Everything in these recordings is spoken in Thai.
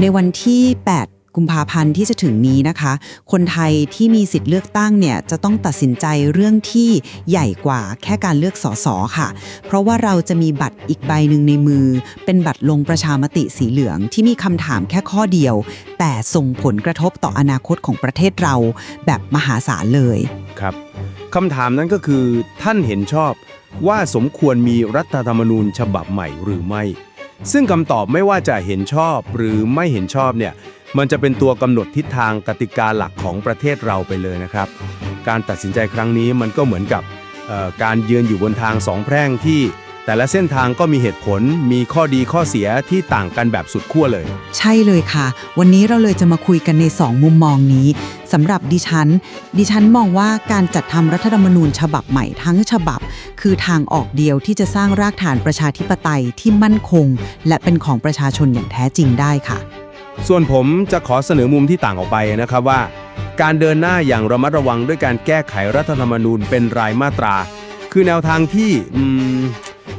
ในวันที่ 8กุมภาพันธ์ที่จะถึงนี้นะคะ คนไทยที่มีสิทธิ์เลือกตั้งเนี่ยจะต้องตัดสินใจเรื่องที่ใหญ่กว่าแค่การเลือกสสค่ะ เพราะว่าเราจะมีบัตรอีกใบหนึ่งในมือ เป็นบัตรลงประชามติสีเหลืองที่มีคำถามแค่ข้อเดียว แต่ส่งผลกระทบต่ออนาคตของประเทศเราแบบมหาศาลเลยครับคำถามนั้นก็คือท่านเห็นชอบว่าสมควรมีรัฐธรรมนูญฉบับใหม่หรือไม่ ซึ่งคำตอบไม่ว่าจะเห็นชอบหรือไม่เห็นชอบเนี่ยมันจะเป็นตัวกำหนดทิศทางกติกาหลักของประเทศเราไปเลยนะครับ การตัดสินใจครั้งนี้มันก็เหมือนกับการยืนอยู่บนทางสองแพร่งที่แต่ละเส้นทางก็มีเหตุผล มีข้อดีข้อเสียที่ต่างกันแบบสุดขั้วเลย ใช่เลยค่ะ วันนี้เราเลยจะมาคุยกันใน 2 มุมมองนี้ สำหรับดิฉัน ดิฉันมองว่าการจัดทำรัฐธรรมนูญฉบับใหม่ทั้งฉบับ คือทางออกเดียวที่จะสร้างรากฐานประชาธิปไตยที่มั่นคง และเป็นของประชาชนอย่างแท้จริงได้ค่ะ ส่วนผมจะขอเสนอมุมที่ต่างออกไปนะครับว่า การเดินหน้าอย่างระมัดระวังด้วยการแก้ไขรัฐธรรมนูญเป็นรายมาตรา คือแนวทางที่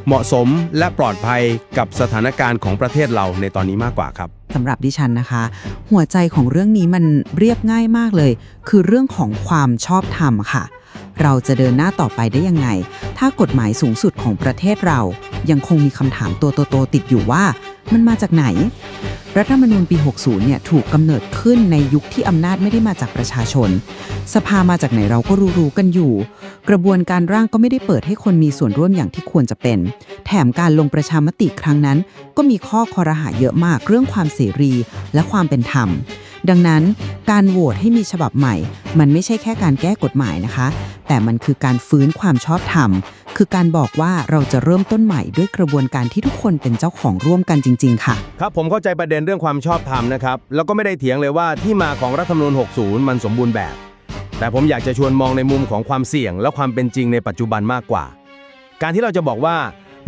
เหมาะสมและปลอดภัยกับสถานการณ์ของประเทศเราในตอนนี้มากกว่าครับ สำหรับดิฉันนะคะ หัวใจของเรื่องนี้มันเรียบง่ายมากเลย คือเรื่องของความชอบธรรมค่ะ เราจะเดินหน้าต่อไปได้ยังไง ถ้ากฎหมายสูงสุดของประเทศเรา ยังคงมีคำถามตัวโตๆติดอยู่ว่า มันมาจากไหน รัฐธรรมนูญปี 60 เนี่ยถูกกำเนิดขึ้นในยุคที่อำนาจไม่ได้มาจากประชาชน สภามาจากไหนเราก็รู้ๆกันอยู่ กระบวนการร่างก็ไม่ได้เปิดให้คนมีส่วนร่วมอย่างที่ควรจะเป็น แถมการลงประชามติครั้งนั้น ก็มีข้อคอรหาเยอะมากเรื่องความเสรีและความเป็นธรรม ดังนั้นการโหวตให้มีฉบับใหม่ มันไม่ใช่แค่การแก้กฎหมายนะคะ แต่มันคือการฟื้นความชอบธรรม คือการบอกว่าเราจะเริ่มต้นใหม่ด้วยกระบวนการที่ทุกคนเป็นเจ้าของร่วมกันจริง ๆ ค่ะ ครับผมเข้าใจประเด็นเรื่องความชอบธรรมนะครับ แล้วก็ไม่ได้เถียงเลยว่าที่มาของรัฐธรรมนูญ 60 มันสมบูรณ์แบบ แต่ผมอยากจะชวนมองในมุมของความเสี่ยง และความเป็นจริงในปัจจุบันมากกว่า การที่เราจะบอกว่า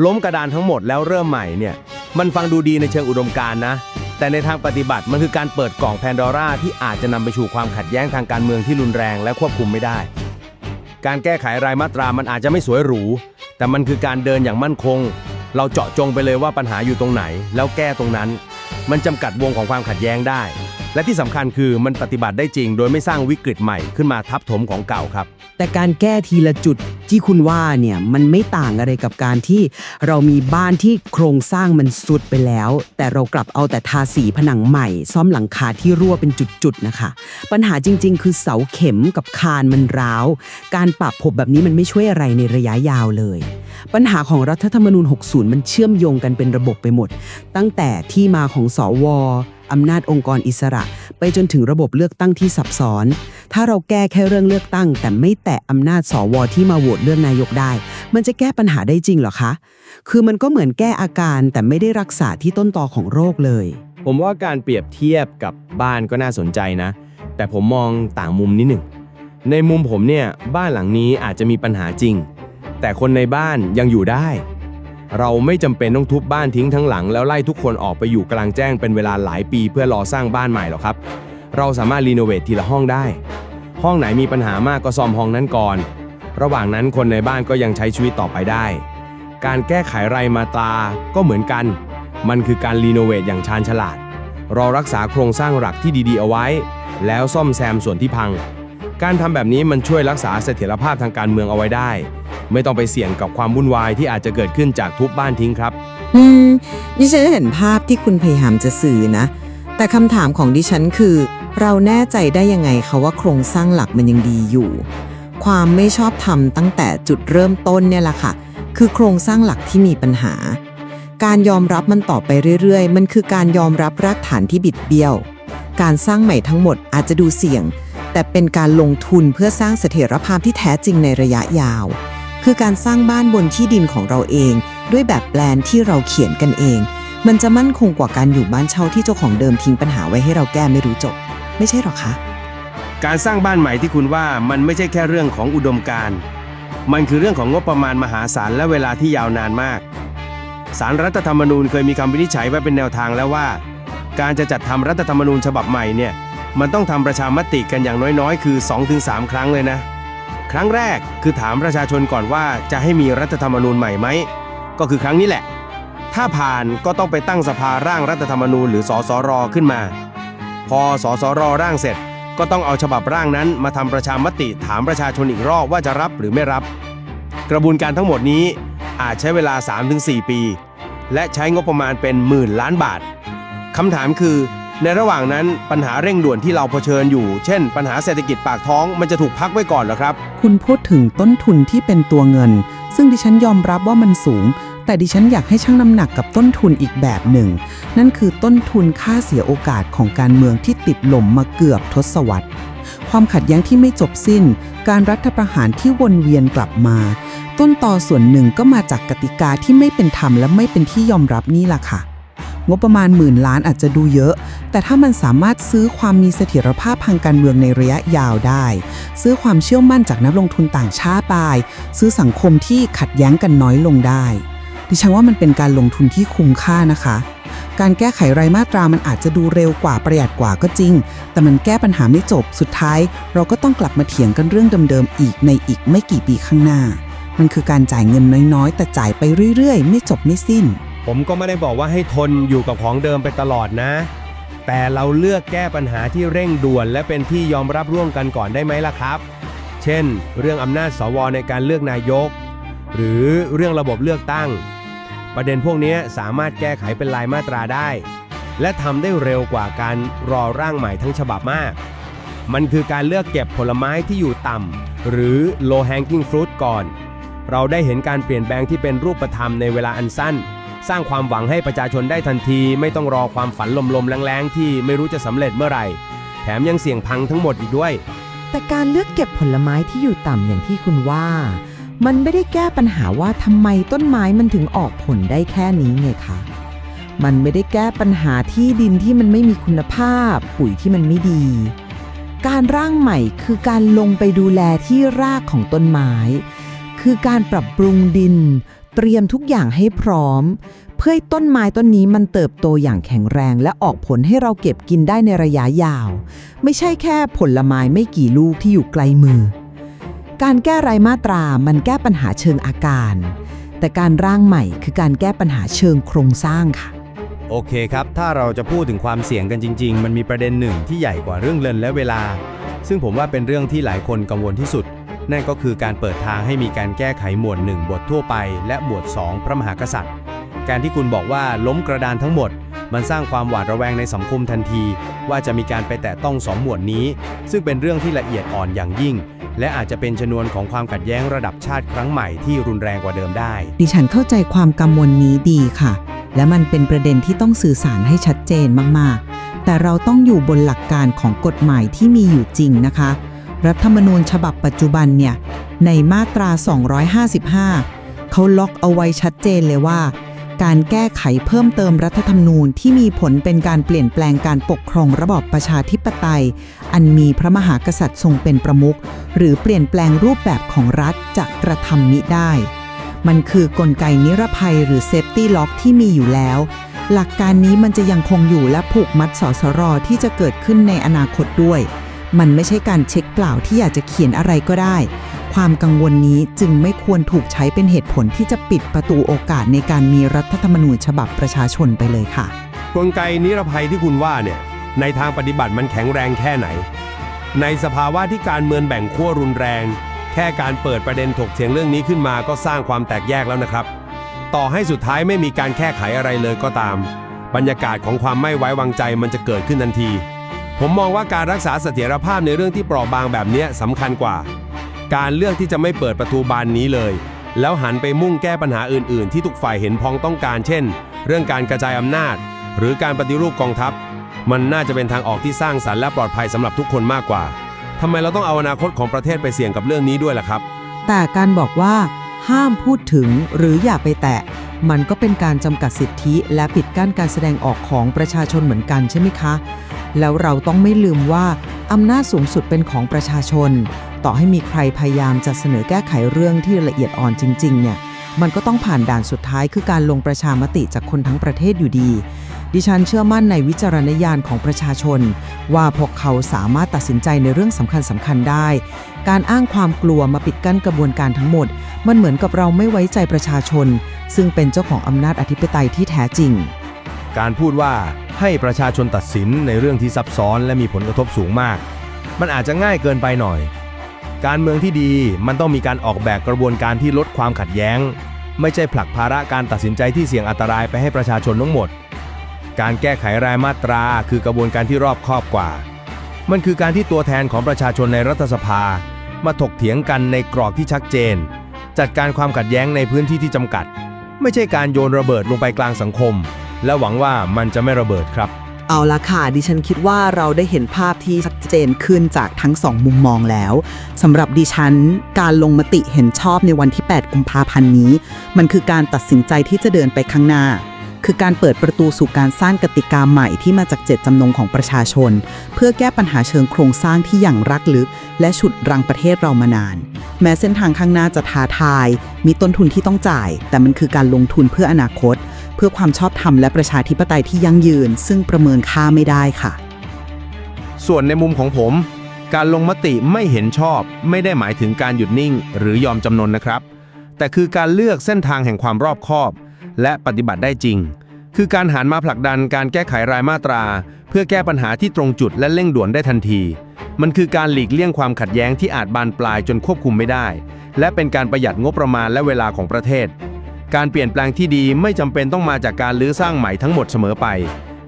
ล้มกระดานทั้งหมดแล้วเริ่มใหม่เนี่ย มันฟังดูดีในเชิงอุดมการณ์นะ แต่ในทางปฏิบัติมันคือการเปิดกล่องแพนดอร่าที่อาจจะนำไปสู่ความขัดแย้งทางการเมืองที่รุนแรงและควบคุมไม่ได้ การแก้ไขรายมาตรามันอาจจะไม่สวยหรู แต่มันคือการเดินอย่างมั่นคง เราเจาะจงไปเลยว่าปัญหาอยู่ตรงไหน แล้วแก้ตรงนั้น มันจำกัดวงของความขัดแย้งได้ และที่สำคัญคือมันปฏิบัติได้จริง โดยไม่สร้างวิกฤตใหม่ขึ้นมาทับถมของเก่าครับ แต่การแก้ทีละจุดที่คุณว่าเนี่ยมันไม่ต่างอะไรกับการที่เรามีบ้านที่โครงสร้างมันสุดไปแล้ว แต่เรากลับเอาแต่ทาสีผนังใหม่ ซ่อมหลังคาที่รั่วเป็นจุดๆนะคะ ปัญหาจริง ๆ คือเสาเข็มกับคานมันร้าว การปรับผมแบบนี้มันไม่ช่วยอะไรในระยะยาวเลย ปัญหาของรัฐธรรมนูญ 60 มันเชื่อมโยงกันเป็นระบบไปหมด ตั้งแต่ที่มาของสว อำนาจองค์กรอิสระ ไปจนถึงระบบเลือกตั้งที่ซับซ้อน ถ้าเราแก้แค่เรื่องเลือกตั้ง แต่ไม่แตะอำนาจสวที่มาโหวตเลือกนายกได้ มันจะแก้ปัญหาได้จริงหรอคะ คือมันก็เหมือนแก้อาการแต่ไม่ได้รักษาที่ต้นตอของโรคเลย ผมว่าการเปรียบเทียบกับบ้านก็น่าสนใจนะ แต่ผมมองต่างมุมนิดหนึ่ง ในมุมผมเนี่ยบ้านหลังนี้อาจจะมีปัญหาจริง แต่คนในบ้านยังอยู่ได้ เราไม่จำเป็นต้องทุบบ้านทิ้งทั้งหลังแล้วไล่ทุกคนออกไปอยู่กลางแจ้งเป็นเวลาหลายปีเพื่อรอสร้างบ้านใหม่หรอกครับ เราสามารถรีโนเวททีละห้องได้ ห้องไหนมีปัญหามากก็ซ่อมห้องนั้นก่อน ระหว่างนั้นคนในบ้านก็ยังใช้ชีวิตต่อไปได้ การแก้ไขไรมาตาก็เหมือนกัน มันคือการรีโนเวทอย่างชาญฉลาด เรารักษาโครงสร้างหลักที่ดีๆ เอาไว้ แล้วซ่อมแซมส่วนที่พัง การทำแบบนี้มันช่วยรักษาเสถียรภาพทางการเมืองเอาไว้ได้ ไม่ต้องไปเสี่ยงกับความวุ่นวายที่อาจจะเกิดขึ้นจากทุบบ้านทิ้งครับ อืม ดิฉันเห็นภาพที่คุณพยายามจะสื่อนะ แต่คำถามของดิฉันคือ เราแน่ใจได้ยังไงคะว่าโครงสร้างหลักมันยังดีอยู่ ความไม่ชอบธรรมตั้งแต่จุดเริ่มต้นเนี่ยแหละค่ะ คือโครงสร้างหลักที่มีปัญหา การยอมรับมันต่อไปเรื่อยๆ มันคือการยอมรับรากฐานที่บิดเบี้ยว การสร้างใหม่ทั้งหมดอาจจะดูเสี่ยง แต่เป็นการลงทุนเพื่อสร้างเสถียรภาพที่แท้จริงในระยะยาว คือการสร้างบ้านบนที่ดินของเราเอง ด้วยแบบแปลนที่เราเขียนกันเอง มันจะมั่นคงกว่าการอยู่บ้านเช่าที่เจ้าของเดิมทิ้งปัญหาไว้ให้เราแก้ไม่รู้จบ ไม่ใช่หรอคะการสร้างบ้านใหม่ที่คุณว่ามันไม่ใช่แค่เรื่องของอุดมการณ์มันคือเรื่องของงบประมาณมหาศาลและเวลาที่ยาวนานมากสารรัฐธรรมนูญเคยมีคำวินิจฉัยไว้เป็นแนวทางแล้วว่า การจะจัดทำรัฐธรรมนูญฉบับใหม่เนี่ยมันต้องทำประชามติกันอย่างน้อยๆ คือ 2-3 ครั้งเลยนะ ครั้งแรกคือถามประชาชนก่อนว่าจะให้มีรัฐธรรมนูญใหม่ไหม ก็คือครั้งนี้แหละ ถ้าผ่านก็ต้องไปตั้งสภาร่างรัฐธรรมนูญหรือสสรขึ้นมา พอสสรร่างเสร็จ ก็ต้องเอาฉบับร่างนั้นมาทำประชามติถามประชาชนอีกรอบว่าจะรับหรือไม่รับ กระบวนการทั้งหมดนี้อาจใช้เวลา 3-4 ปี และใช้งบประมาณเป็นหมื่นล้านบาทคำถามคือ ในระหว่างนั้นปัญหาเร่งด่วนที่เราเผชิญอยู่ เช่น ปัญหาเศรษฐกิจปากท้องมันจะถูกพักไว้ก่อนเหรอครับ คุณพูดถึงต้นทุนที่เป็นตัวเงิน ซึ่งดิฉันยอมรับว่ามันสูง แต่ดิฉันอยากให้ชั่งน้ำหนักกับต้นทุนอีกแบบหนึ่ง นั่นคือต้นทุนค่าเสียโอกาสของการเมืองที่ติดหล่มมาเกือบทศวรรษ ความขัดแย้งที่ไม่จบสิ้น การรัฐประหารที่วนเวียนกลับมา ต้นต่อส่วนหนึ่งก็มาจากกติกาที่ไม่เป็นธรรมและไม่เป็นที่ยอมรับนี่แหละค่ะ งบประมาณหมื่นล้านอาจจะดูเยอะ แต่ถ้ามันสามารถซื้อความมีเสถียรภาพทางการเมืองในระยะยาวได้ ซื้อความเชื่อมั่นจากนักลงทุนต่างชาติไปซื้อสังคมที่ขัดแย้งกันน้อยลงได้ ดิฉันว่ามันเป็นการลงทุนที่คุ้มค่านะคะ การแก้ไขรายมาตรามันอาจจะดูเร็วกว่าประหยัดกว่าก็จริง แต่มันแก้ปัญหาไม่จบสุดท้าย เราก็ต้องกลับมาเถียงกันเรื่องเดิมๆอีกในอีกไม่กี่ปีข้างหน้า มันคือการจ่ายเงินน้อยๆ แต่จ่ายไปเรื่อยๆ ไม่จบไม่สิ้น ผมก็ไม่ได้บอกว่าให้ทนอยู่กับของเดิมไปตลอดนะ แต่เราเลือกแก้ปัญหาที่เร่งด่วน และเป็นที่ยอมรับร่วมกันก่อนได้ไหมล่ะครับ เช่น เรื่องอำนาจสวในการเลือกนายก หรือเรื่องระบบเลือกตั้ง ประเด็นพวกนี้สามารถแก้ไขเป็นลายมาตราได้ และทำได้เร็วกว่าการรอร่างใหม่ทั้งฉบับมาก มันคือการเลือกเก็บผลไม้ที่อยู่ต่ำหรือ low hanging fruit ก่อน เราได้เห็นการเปลี่ยนแปลงที่เป็นรูปธรรมในเวลาอันสั้น สร้างความหวังให้ประชาชนได้ทันที ไม่ต้องรอความฝันลมๆแรงๆ ที่ไม่รู้จะสำเร็จเมื่อไหร่ แถมยังเสี่ยงพังทั้งหมดอีกด้วย แต่การเลือกเก็บผลไม้ที่อยู่ต่ำอย่างที่คุณว่า มันไม่ได้แก้ปัญหาว่าทำไมต้นไม้มันถึงออกผลได้แค่นี้ไงคะ มันไม่ได้แก้ปัญหาที่ดินที่มันไม่มีคุณภาพ ปุ๋ยที่มันไม่ดี การร่างใหม่คือการลงไปดูแลที่รากของต้นไม้ คือการปรับปรุงดิน เตรียมทุกอย่างให้พร้อม เพื่อให้ต้นไม้ต้นนี้มันเติบโตอย่างแข็งแรง และออกผลให้เราเก็บกินได้ในระยะยาว ไม่ใช่แค่ผลไม้ไม่กี่ลูกที่อยู่ไกลมือ การแก้รายมาตรามันแก้ปัญหาเชิงอาการ แต่การร่างใหม่คือการแก้ปัญหาเชิงโครงสร้างค่ะ โอเคครับ ถ้าเราจะพูดถึงความเสี่ยงกันจริง ๆ มันมีประเด็นหนึ่งที่ใหญ่กว่าเรื่องเงินและเวลา ซึ่งผมว่าเป็นเรื่องที่หลายคนกังวลที่สุด นั่นก็คือการเปิดทางให้มีการแก้ไขหมวด 1 บททั่วไป และหมวด 2 พระมหากษัตริย์ การที่คุณบอกว่าล้มกระดานทั้งหมด มันสร้างความหวาดระแวงในสังคมทันที ว่าจะมีการไปแตะต้องสองหมวดนี้ ซึ่งเป็นเรื่องที่ละเอียดอ่อนอย่างยิ่ง และอาจจะเป็นชนวนของความขัดแย้งระดับชาติครั้งใหม่ที่รุนแรงกว่าเดิมได้ ดิฉันเข้าใจความกังวลนี้ดีค่ะ และมันเป็นประเด็นที่ต้องสื่อสารให้ชัดเจนมากๆ แต่เราต้องอยู่บนหลักการของกฎหมายที่มีอยู่จริงนะคะ รัฐธรรมนูญฉบับปัจจุบันเนี่ย ในมาตรา 255 เขาล็อกเอาไว้ชัดเจนเลยว่า การแก้ไขเพิ่มเติมรัฐธรรมนูญที่มีผลเป็นการเปลี่ยนแปลงการปกครองระบอบประชาธิปไตย อันมีพระมหากษัตริย์ทรงเป็นประมุขหรือเปลี่ยนแปลงรูปแบบของรัฐจะกระทำมิได้ มันคือกลไกนิรภัยหรือเซฟตี้ล็อกที่มีอยู่แล้วหลักการนี้มันจะยังคงอยู่และผูกมัดสสรที่จะเกิดขึ้นในอนาคตด้วย มันไม่ใช่การเช็คเปล่าที่อยากจะเขียนอะไรก็ได้ ความกังวลนี้จึงไม่ควรถูกใช้เป็นเหตุผลที่จะปิดประตูโอกาสในการมีรัฐธรรมนูญฉบับประชาชนไปเลยค่ะ กลไกนิรภัยที่คุณว่าเนี่ยในทางปฏิบัติมันแข็งแรงแค่ไหน ในสภาวะที่การเมืองแบ่งขั้วรุนแรง แค่การเปิดประเด็นถกเถียงเรื่องนี้ขึ้นมาก็สร้างความแตกแยกแล้วนะครับ ต่อให้สุดท้ายไม่มีการแก้ไขอะไรเลยก็ตาม บรรยากาศของความไม่ไว้วางใจมันจะเกิดขึ้นทันที ผมมองว่าการรักษาเสถียรภาพในเรื่องที่เปราะบางแบบนี้สำคัญกว่า การเลือกที่จะไม่เปิดประตูบานนี้เลย แล้วหันไปมุ่งแก้ปัญหาอื่น ๆ ที่ทุกฝ่ายเห็นพ้องต้องการ เช่น เรื่องการกระจายอำนาจ หรือการปฏิรูปกองทัพ มันน่าจะเป็นทางออกที่สร้างสรรค์และปลอดภัยสำหรับทุกคนมากกว่าทำไมเราต้องเอาอนาคตของประเทศไปเสี่ยงกับเรื่องนี้ด้วยล่ะครับ แต่การบอกว่า ห้ามพูดถึงหรืออย่าไปแตะ มันก็เป็นการจำกัดสิทธิ และปิดกั้นการแสดงออกของประชาชนเหมือนกันใช่ไหมคะ แล้วเราต้องไม่ลืมว่า อำนาจสูงสุดเป็นของประชาชน ต่อให้มีใครพยายามจะเสนอแก้ไขเรื่องที่ละเอียดอ่อนจริงๆเนี่ยมันก็ต้องผ่านด่านสุดท้ายคือการลงประชามติจากคนทั้งประเทศอยู่ดี ดิฉันเชื่อมั่นในวิจารณญาณของประชาชน ว่าพวกเขาสามารถตัดสินใจในเรื่องสำคัญสำคัญๆได้ การอ้างความกลัวมาปิดกั้นกระบวนการทั้งหมด มันเหมือนกับเราไม่ไว้ใจประชาชน ซึ่งเป็นเจ้าของอำนาจอธิปไตยที่แท้จริง การพูดว่า ให้ประชาชนตัดสินในเรื่องที่ซับซ้อนและมีผลกระทบสูงมาก มันอาจจะง่ายเกินไปหน่อย การเมืองที่ดีมันต้องมีการออกแบบกระบวนการที่ลดความขัดแย้ง ไม่ใช่ผลักภาระการตัดสินใจที่เสี่ยงอันตรายไปให้ประชาชนทั้งหมด การแก้ไขรายมาตรา คือกระบวนการที่รอบคอบกว่า มันคือการที่ตัวแทนของประชาชนในรัฐสภา มาถกเถียงกันในกรอบที่ชัดเจน จัดการความขัดแย้งในพื้นที่ที่จำกัด ไม่ใช่การโยนระเบิดลงไปกลางสังคม และหวังว่ามันจะไม่ระเบิดครับ เอาละค่ะ ดิฉันคิดว่าเราได้เห็นภาพที่ชัดเจนขึ้นจากทั้งสองมุมมองแล้วสำหรับดิฉัน การลงมติเห็นชอบในวันที่ 8 กุมภาพันธ์นี้ มันคือการตัดสินใจที่จะเดินไปข้างหน้า คือการเปิดประตูสู่การสร้างกติกาใหม่ที่มาจากเจตจำนงของประชาชน เพื่อแก้ปัญหาเชิงโครงสร้างที่อย่างรักลึก และฉุดรังประเทศเรามานาน แม้เส้นทางข้างหน้าจะท้าทาย มีต้นทุนที่ต้องจ่าย แต่มันคือการลงทุนเพื่ออนาคต เพื่อความชอบธรรมและประชาธิปไตยที่ยั่งยืน ซึ่งประเมินค่าไม่ได้ค่ะ ส่วนในมุมของผม การลงมติไม่เห็นชอบ ไม่ได้หมายถึงการหยุดนิ่ง หรือยอมจำนนนะครับ แต่คือการเลือกเส้นทางแห่งความรอบคอบ และปฏิบัติได้จริง คือการหันมาผลักดันการแก้ไขรายมาตรา เพื่อแก้ปัญหาที่ตรงจุดและเร่งด่วนได้ทันที มันคือการหลีกเลี่ยงความขัดแย้งที่อาจบานปลายจนควบคุมไม่ได้ และเป็นการประหยัดงบประมาณและเวลาของประเทศ การเปลี่ยนแปลงที่ดีไม่จำเป็นต้องมาจากการลื้อสร้างใหม่ทั้งหมดเสมอไป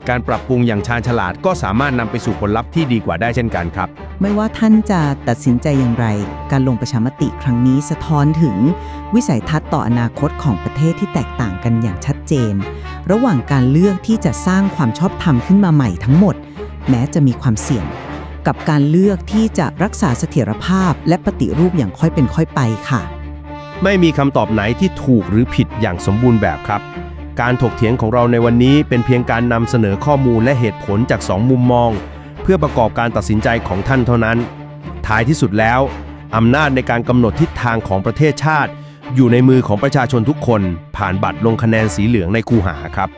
การปรับปรุงอย่างชาญฉลาดก็สามารถนำไปสู่ผลลัพธ์ที่ดีกว่าได้เช่นกันครับ ไม่ว่าท่านจะตัดสินใจอย่างไร การลงประชามติครั้งนี้สะท้อนถึง วิสัยทัศน์ต่ออนาคตของประเทศที่แตกต่างกันอย่างชัดเจน ระหว่างการเลือกที่จะสร้างความชอบธรรมขึ้นมาใหม่ทั้งหมด แม้จะมีความเสี่ยง กับการเลือกที่จะรักษาเสถียรภาพ และปฏิรูปอย่างค่อยเป็นค่อยไปค่ะ ไม่มีคำตอบไหนที่ถูกหรือผิดอย่างสมบูรณ์แบบครับ การถกเถียงของเราในวันนี้เป็นเพียงการนำเสนอข้อมูลและเหตุผลจากสองมุมมอง เพื่อประกอบการตัดสินใจของท่านเท่านั้น ท้ายที่สุดแล้วอำนาจในการกำหนดทิศทางของประเทศชาติ อยู่ในมือของประชาชนทุกคน ผ่านบัตรลงคะแนนสีเหลืองในคูหาครับ